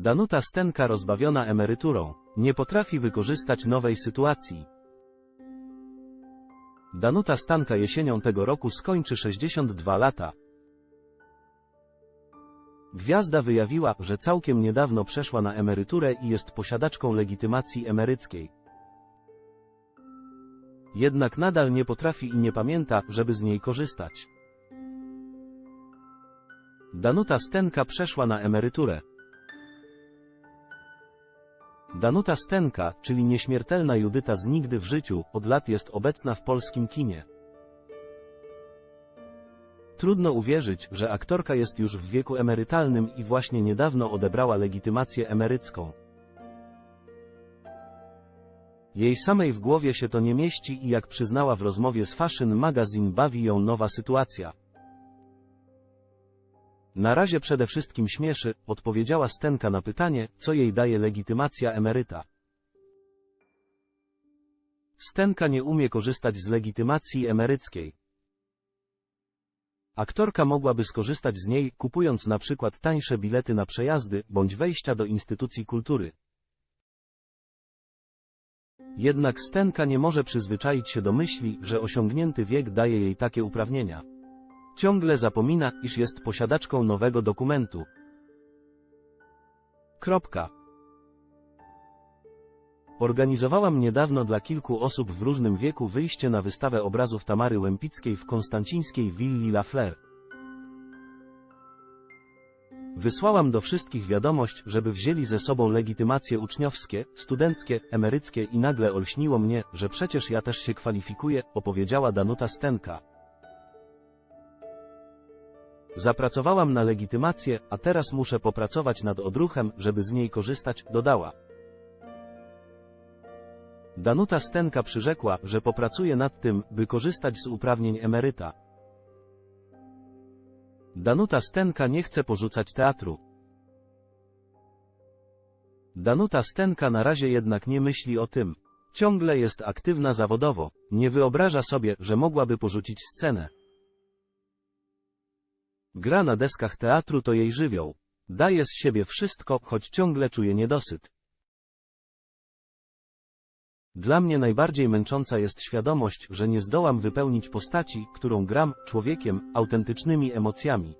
Danuta Stenka rozbawiona emeryturą, nie potrafi wykorzystać nowej sytuacji. Danuta Stanka jesienią tego roku skończy 62 lata. Gwiazda wyjawiła, że całkiem niedawno przeszła na emeryturę i jest posiadaczką legitymacji emeryckiej. Jednak nadal nie potrafi i nie pamięta, żeby z niej korzystać. Danuta Stenka przeszła na emeryturę. Danuta Stenka, czyli nieśmiertelna Judyta z Nigdy w życiu, od lat jest obecna w polskim kinie. Trudno uwierzyć, że aktorka jest już w wieku emerytalnym i właśnie niedawno odebrała legitymację emerycką. Jej samej w głowie się to nie mieści i jak przyznała w rozmowie z Fashion Magazine bawi ją nowa sytuacja. Na razie przede wszystkim śmieszy, odpowiedziała Stenka na pytanie, co jej daje legitymacja emeryta. Stenka nie umie korzystać z legitymacji emeryckiej. Aktorka mogłaby skorzystać z niej, kupując na przykład tańsze bilety na przejazdy, bądź wejścia do instytucji kultury. Jednak Stenka nie może przyzwyczaić się do myśli, że osiągnięty wiek daje jej takie uprawnienia. Ciągle zapomina, iż jest posiadaczką nowego dokumentu. Kropka. Organizowałam niedawno dla kilku osób w różnym wieku wyjście na wystawę obrazów Tamary Łępickiej w konstancińskiej willi La Fleur. Wysłałam do wszystkich wiadomość, żeby wzięli ze sobą legitymacje uczniowskie, studenckie, emeryckie i nagle olśniło mnie, że przecież ja też się kwalifikuję, opowiedziała Danuta Stenka. Zapracowałam na legitymację, a teraz muszę popracować nad odruchem, żeby z niej korzystać, dodała. Danuta Stenka przyrzekła, że popracuje nad tym, by korzystać z uprawnień emeryta. Danuta Stenka nie chce porzucać teatru. Danuta Stenka na razie jednak nie myśli o tym. Ciągle jest aktywna zawodowo, nie wyobraża sobie, że mogłaby porzucić scenę. Gra na deskach teatru to jej żywioł. Daje z siebie wszystko, choć ciągle czuje niedosyt. Dla mnie najbardziej męcząca jest świadomość, że nie zdołam wypełnić postaci, którą gram, człowiekiem, autentycznymi emocjami.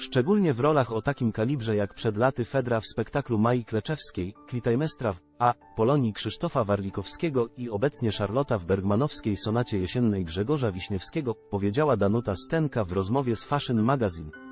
Szczególnie w rolach o takim kalibrze jak przed laty Fedra w spektaklu Mai Kleczewskiej, Klitajmestra w A. Polonii Krzysztofa Warlikowskiego i obecnie Szarlota w bergmanowskiej sonacie jesiennej Grzegorza Wiśniewskiego, powiedziała Danuta Stenka w rozmowie z Fashion Magazine.